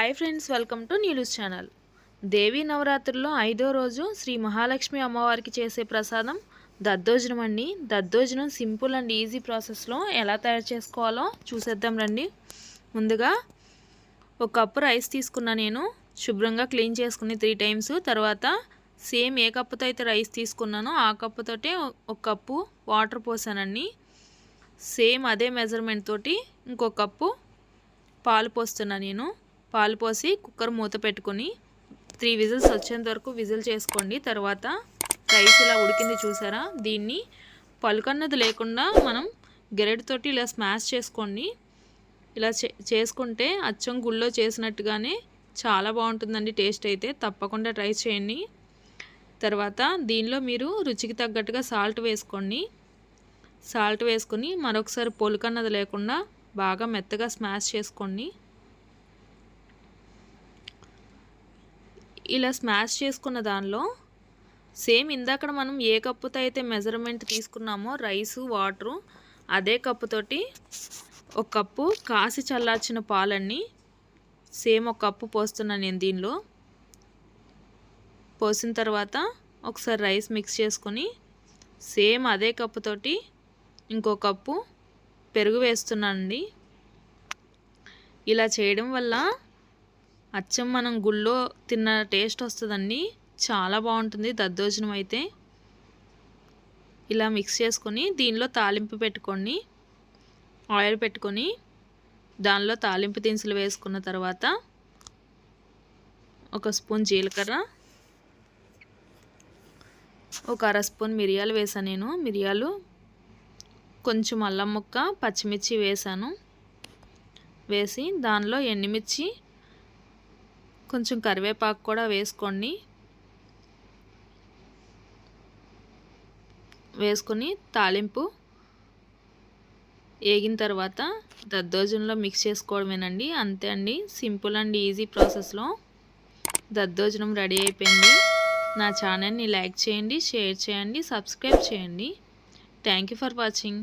Hi friends welcome to news channel. Devi నవరాత్రుల్లో ఐదో రోజు శ్రీ మహాలక్ష్మి అమ్మవారికి చేసే ప్రసాదం దద్దోజనం అండి. దద్దోజనం సింపుల్ అండ్ ఈజీ ప్రాసెస్లో ఎలా తయారు చేసుకోవాలో చూసేద్దాం రండి. ముందుగా ఒక కప్పు రైస్ తీసుకున్నా నేను. శుభ్రంగా క్లీన్ చేసుకుని త్రీ టైమ్స్. తర్వాత సేమ్ ఏ కప్పుతో అయితే రైస్ తీసుకున్నానో ఆ కప్పుతోటే ఒక కప్పు వాటర్ పోసానండి. సేమ్ అదే మెజర్మెంట్ తోటి ఇంకో కప్పు పాలు పోస్తున్నా నేను. పాలు పోసి కుక్కర్ మూత పెట్టుకొని త్రీ విజిల్స్ వచ్చేంత వరకు విజిల్ చేసుకోండి. తర్వాత రైస్ ఇలా ఉడికింది చూసారా? దీన్ని పలుకన్నది లేకుండా మనం గెరెడ్తోటి ఇలా స్మాష్ చేసుకోండి. ఇలా చే చేసుకుంటే అచ్చం గుళ్ళో చేసినట్టుగానే చాలా బాగుంటుందండి టేస్ట్ అయితే. తప్పకుండా ట్రై చేయండి. తర్వాత దీనిలో మీరు రుచికి తగ్గట్టుగా సాల్ట్ వేసుకోండి. సాల్ట్ వేసుకొని మరొకసారి పొలుకన్నది లేకుండా బాగా మెత్తగా స్మాష్ చేసుకోండి. ఇలా స్మాష్ చేసుకున్న దానిలో సేమ్ ఇందాక మనం ఏ కప్పుతో అయితే మెజర్మెంట్ తీసుకున్నామో రైసు వాటరు అదే కప్పుతోటి ఒక కప్పు కాసి చల్లార్చిన పాలన్నీ సేమ్ ఒక కప్పు పోస్తున్నాను నేను దీనిలో. పోసిన తర్వాత ఒకసారి రైస్ మిక్స్ చేసుకొని సేమ్ అదే కప్పుతోటి ఇంకో కప్పు పెరుగు వేస్తున్నానండి. ఇలా చేయడం వల్ల అచ్చం మనం గుళ్ళో తిన్న టేస్ట్ వస్తుందండి. చాలా బాగుంటుంది. దద్దోజనం అయితే. ఇలా మిక్స్ చేసుకొని దీనిలో తాలింపు పెట్టుకొని ఆయిల్ పెట్టుకొని దానిలో తాలింపు దినుసులు వేసుకున్న తర్వాత ఒక స్పూన్ జీలకర్ర ఒక అర స్పూన్ మిరియాలు వేసాను నేను. మిరియాలు కొంచెం అల్లం ముక్క పచ్చిమిర్చి వేసాను వేసి దానిలో ఎండుమిర్చి కొంచెం కరివేపాకు కూడా వేసుకోండి వేసుకొని తాలింపు వేగిన తర్వాత దద్దోజనంలో మిక్స్ చేసుకోవడమేనండి. అంతే అండి. సింపుల్ అండ్ ఈజీ ప్రాసెస్లో దద్దోజనం రెడీ అయిపోయింది. నా ఛానల్ని లైక్ చేయండి షేర్ చేయండి సబ్స్క్రైబ్ చేయండి. Thank you for watching.